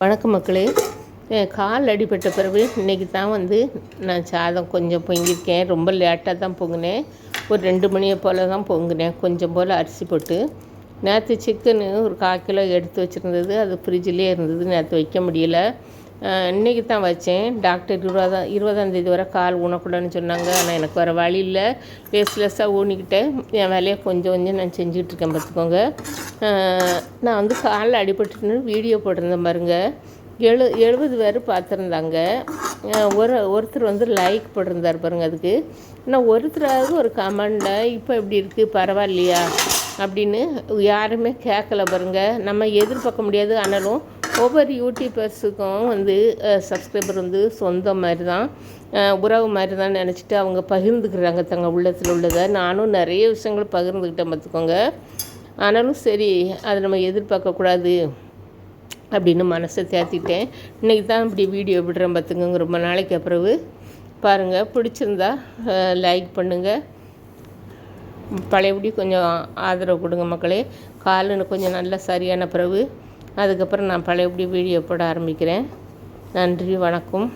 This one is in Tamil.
வணக்கம் மக்களே. கால் அடிபட்ட பிறகு இன்றைக்கி தான் வந்து நான் சாதம் கொஞ்சம் பொங்கியிருக்கேன். ரொம்ப லேட்டாக தான் பொங்கினேன். ஒரு ரெண்டு மணியை போல் தான் பொங்கினேன். கொஞ்சம் போல் அரிசி போட்டு. நேற்று சிக்கனு ஒரு கால் கிலோ எடுத்து வச்சுருந்தது. அது ஃப்ரிட்ஜிலே இருந்தது. நேற்று வைக்க முடியல. இன்றைக்கி தான் வச்சேன். டாக்டர் இருபதாம் இருபதாந்தேதி வரை கால் ஊனக்கூடாதுன்னு சொன்னாங்க. ஆனால் எனக்கு வர வழி இல்லை. லேஸ்லெஸ்ஸாக ஊனிக்கிட்டேன். என் வேலையை கொஞ்சம் கொஞ்சம் நான் செஞ்சுக்கிட்டு இருக்கேன் பார்த்துக்கோங்க நான் வந்து காலில் அடிபட்டுன்னு வீடியோ போட்டிருந்தேன் பாருங்கள் எழு எழுபது பேர் பார்த்துருந்தாங்க. ஒரு ஒருத்தர் வந்து லைக் போட்டிருந்தார் பாருங்கள் அதுக்கு. ஆனால் ஒருத்தராவது ஒரு கமெண்டில் இப்போ எப்படி இருக்குது பரவாயில்லையா? அப்படின்னு யாருமே கேட்கல பாருங்கள் நம்ம எதிர்பார்க்க முடியாது ஆனாலும் ஒவ்வொரு யூடியூபர்ஸுக்கும் வந்து சப்ஸ்கிரைபர் வந்து சொந்தம் மாதிரி தான் உறவு மாதிரி தான் நினச்சிட்டு அவங்க பகிர்ந்துக்கிறாங்க தங்க உள்ளத்தில் உள்ளதை. நானும் நிறைய விஷயங்கள் பகிர்ந்துக்கிட்டேன் பார்த்துக்கோங்க. ஆனாலும் சரி அதை நம்ம எதிர்பார்க்கக்கூடாது அப்படின்னு மனசை தேத்திட்டேன். இன்றைக்கி தான் இப்படி வீடியோ விடுறேன் பார்த்துக்கோங்க. ரொம்ப நாளைக்கு அப்புறவு பாருங்கள் பிடிச்சிருந்தா லைக் பண்ணுங்கள் பழையபடி கொஞ்சம் ஆதரவு கொடுங்க மக்களே. காலுன்னு கொஞ்சம் நல்லா சரியான பிறகு அதுக்கப்புறம் நான் பழையபடி வீடியோ போட ஆரம்பிக்கிறேன். நன்றி வணக்கம்.